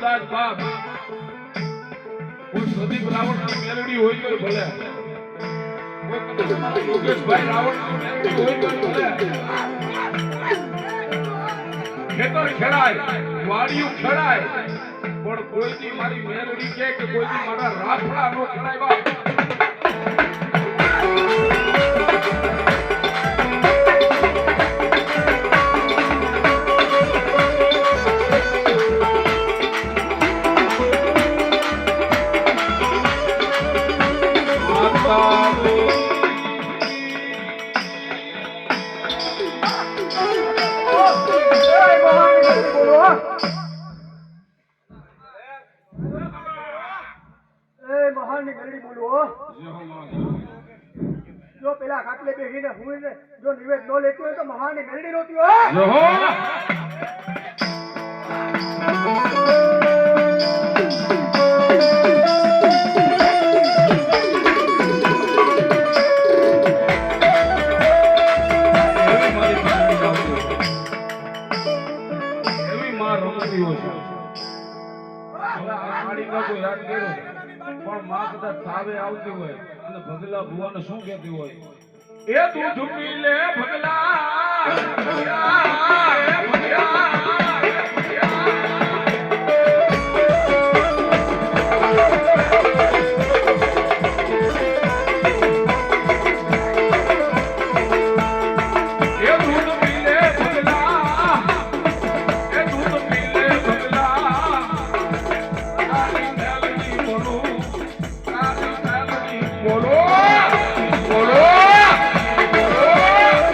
કદાચ બાપ કોઈ સદીપ રાવણની મેલડી હોય તો ભલે. યોગેશભાઈ રાવણની મેલડી હોય તો ભલે. ખેતર ખેડાય, વાડિયું ખેડાય. પણ કોઈની મારી મેલડી કે કોઈની મારા રાફડા નો ખેડાય બાપ? જો પેલા ખાટલે બેસીને હું જો નિવેદ ન લેતું હોય તો મહાનની મેળડી નહોતી હો. આ મારી યાદ કર્યો પણ માં કદાચ તાવે આવતી હોય અને ભગલા ભુવાને શું કહેતી હોય? એ તું ભગલા